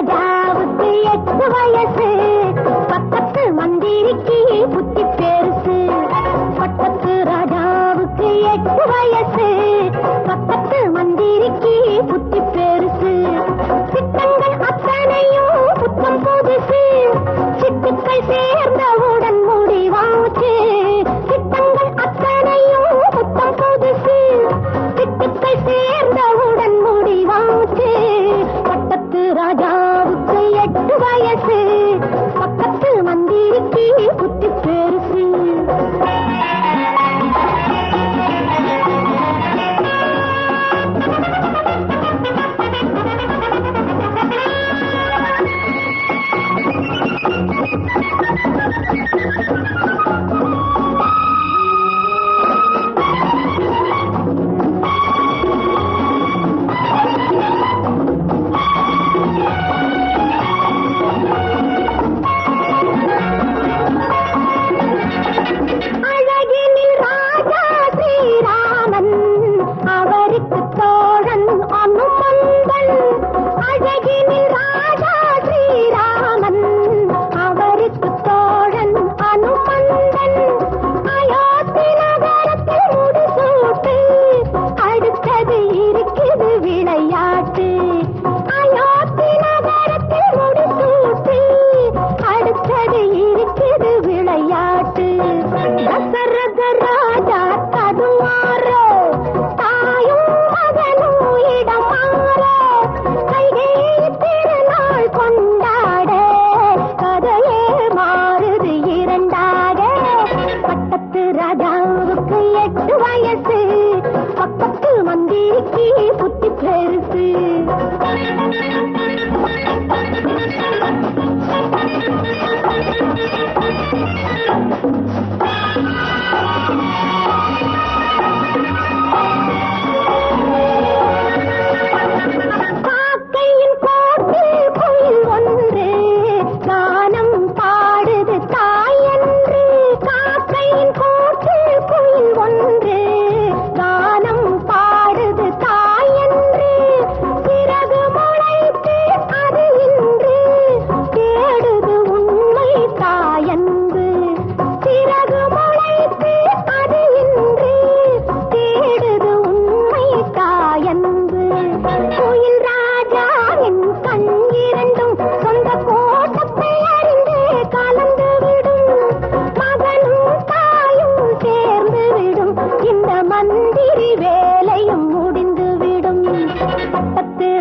ராஜாவுக்கு எட்டு வயசு. பக்கத்து வந்திருக்கி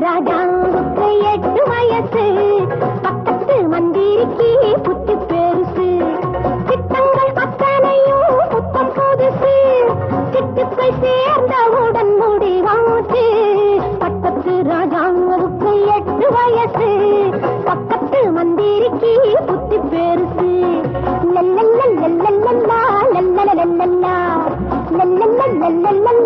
ராஜாவுக்கு எட்டு வயசு. பக்கத்து மந்திரிக்கு புத்து பெருசு. திட்டங்கள் அத்தனையும் புத்தம் புதுசு. திட்டுக்குள் சேர்ந்தவுடன் முடிவாச்சு பக்கத்து ராஜாவுக்கு எட்டு வயசு. பக்கத்து மந்திரிக்கு புத்து பெருசு. லல்லல்லா லல்லல்லா லல்லல்லா லல்லல்லா லல்லல்லா